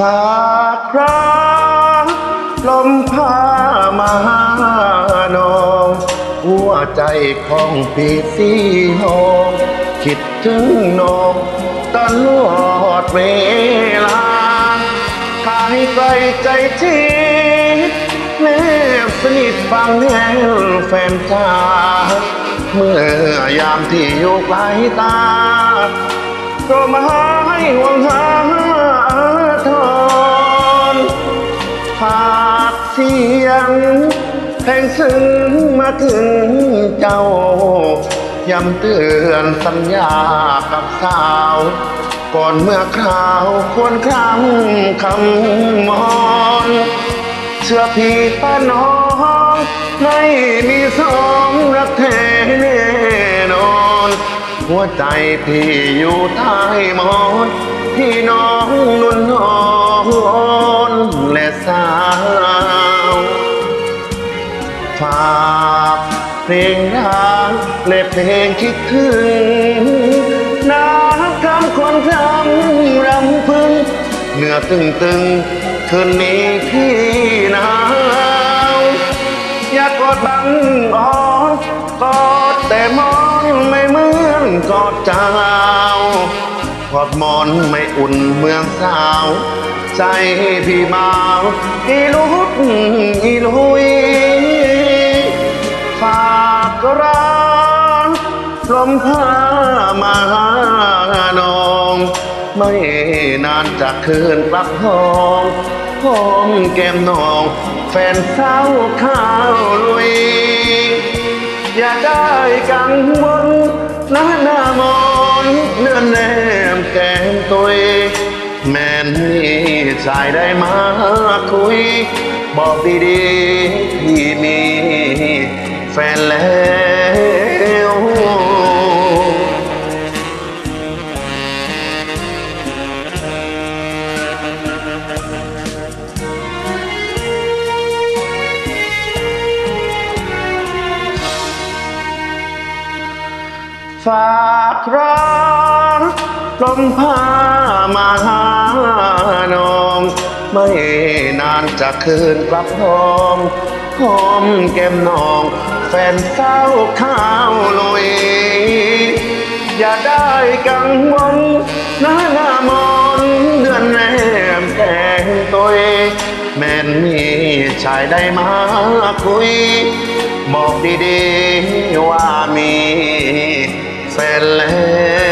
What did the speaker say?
ฝากรักลมพามานอง หัวใจของพี่สีหองคิดถึงน้องตลอดเวลากายไกลใจชิดแนบสนิทฟังแนวแฟนจ้าเมื่อยามที่อยู่ไกลตาก็มาให้ห่วง แห่งซึ้งมาถึงเจ้าย้ำเตือนสัญญากับสาว ก่อนเมื่อคราวควรครำคำมอน เชื่อพี่ป้าน้องไม่มีสองรักแท้แน่นอน หัวใจพี่อยู่ใต้มอนพี่น้องนุ่นนอนและสาว ฝากเพลงรักและเพลงคิดถึงน้ำคำคนคำรำพึงเหนือตึงตึงคืนนี้พี่หนาวอยากกอดบังอ่อนกอดแต่มองไม่เหมือนกอดเจ้ากอดมอนไม่อุ่นเมืองสาว ใจพี่เมาอีลุดอีลุย รักลมพามานอง ไม่นานจะคืนกลับห้องหอมแก้มนอง แฟนสาวข้าวลุย อย่าได้กังวลหน้าหน้ามอนเนื้อแนมแก้มตุยแม่นี่ชายได้มาคุย บอกดีๆพี่มีแฟนแล้ว ฝากรักลมพามาหานอง ไม่นานจะคืนกลับหอมหอมแก้มน้อง แฟนเศร้าข้าวลุยอย่าได้กังวลหน้าหน้ามอนเดือนแรมแกงตัวแม่นมีชายได้มาคุย บอกดีๆ แฟนแล้ว